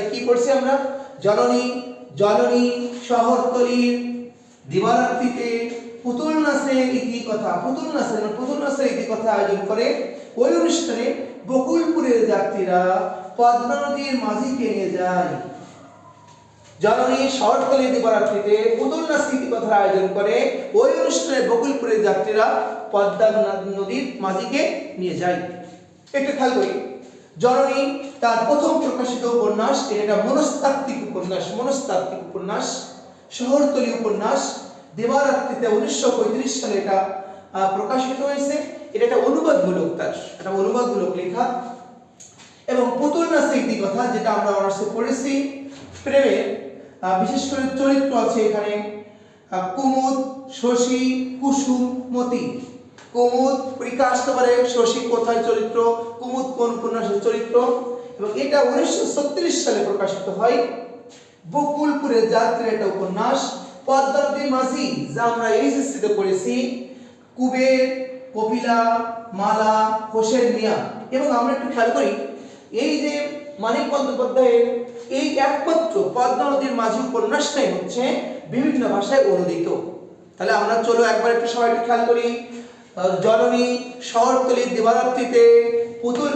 সালে কি পড়ছি আমরা? জননী জননী শহরতলির দিবারাত্রিতে পুতুল নাচের ইতি কথা, পুতুল নাচের পুতুল নাচের ইতি কথা আয়োজন করে। ওই অনুষ্ঠানে বকুলপুরের যাত্রীরা পদ্মা নদীর মাঝিকে নিয়ে যায়। জননী শহরতলি, দিবারাত্রিতে পুতুল নাচ ইতি কথার আয়োজন করে। ওই অনুষ্ঠানে বকুলপুরের যাত্রীরা পদ্মা নদীর মাঝিকে নিয়ে যায়। একটু খেয়াল করি। জননী, তার প্রথম প্রকাশিত উপন্যাস এটা একটা মনস্তাত্ত্বিক উপন্যাস মনস্তাত্ত্বিক উপন্যাস, শহরতলী উপন্যাস, দেবারাত্রিতে উনিশশো পঁয়ত্রিশ সালে এটা প্রকাশিত হয়েছে। এটা একটা অনুবাদমূলক তার, একটা অনুবাদমূলক লেখা। এবং পুতুল নাচের একটি কথা, যেটা আমরা অনার্সে পড়েছি। প্রেমের বিশেষ করে চরিত্র আছে এখানে কুমুদ, শশী, কুসুম, মতি। কুমুদ পরীক্ষা আসতে পারে শশী কোথায় চরিত্র, কুমুদ কোন উপন্যাসের চরিত্র, এবং এটা উনিশশো সালে প্রকাশিত হয়। বকুলপুরের যাত্রী একটা উপন্যাস পদ্মা নদীর মাঝি, যা আমরা এইচএসসিতে পড়েছি, কুবের, কপিলা, মালা, হোসেন মিয়া। এবং আমরা একটু খেয়াল করি, এই যে মানিক বন্দ্যোপাধ্যায়ের এই একমাত্র পদ্মা নদীর মাঝি উপন্যাসটাই হচ্ছে বিভিন্ন ভাষায় অনুদিত। তাহলে আমরা চলো একবার একটু সবাই একটু খেয়াল করি। জননী শহরতলির দিবারাত্রিতে পুতুল